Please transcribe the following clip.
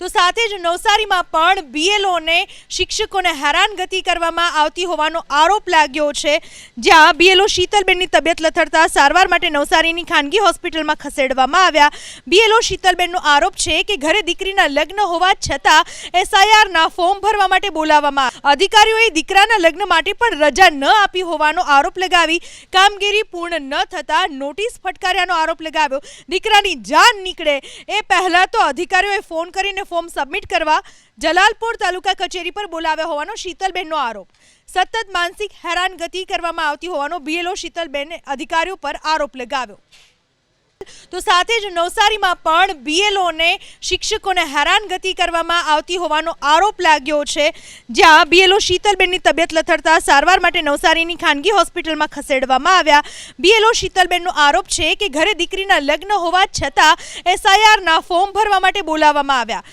તો સાથે જ નવસારીમાં પણ બીએલઓને શિક્ષકોને હેરાનગતિ કરવામાં આવતી હોવાનો આરોપ લાગ્યો છે. જ્યાં બીએલઓ શીતલબેનની તબિયત લથડતા સારવાર માટે નવસારીની ખાનગી હોસ્પિટલમાં ખસેડવામાં આવ્યા. બીએલઓ શીતલબેનનો આરોપ છે કે ઘરે દીકરીના લગ્ન હોવા છતાં એસઆઈઆરના ફોર્મ ભરવા માટે બોલાવવામાં અધિકારીઓએ દીકરાના લગ્ન માટે પણ રજા ન આપી હોવાનો આરોપ લગાવી. કામગીરી પૂર્ણ ન થતાં નોટિસ ફટકાર્યાનો આરોપ લગાવ્યો. દીકરાની જાન નીકળે. એ પહેલાં તો અધિકારીઓએ ફોન કરીને ફોર્મ સબમિટ કરવા જલાલપુર તાલુકા કચેરી પર બોલાવ્યા હોવાનો શીતલબેનનો આરોપ. સતત માનસિક હેરાનગતિ કરવામાં આવતી હોવાનો બીએલઓ શીતલબેને અધિકારીઓ પર આરોપ લગાવ્યો. તો સાથે જ નવસારીમાં પણ બીએલઓને શિક્ષકોને હેરાનગતિ કરવામાં આવતી હોવાનો આરોપ લાગ્યો છે, જ્યાં બીએલઓ શીતલબેનની તબિયત લથડતા સારવાર માટે નવસારીની ખાનગી હોસ્પિટલમાં ખસેડવામાં આવ્યા. બીએલઓ શીતલબેનનો આરોપ છે કે ઘરે દીકરીના લગ્ન હોવા છતાં એસઆઈઆરના ફોર્મ ભરવા માટે બોલાવવામાં આવ્યા.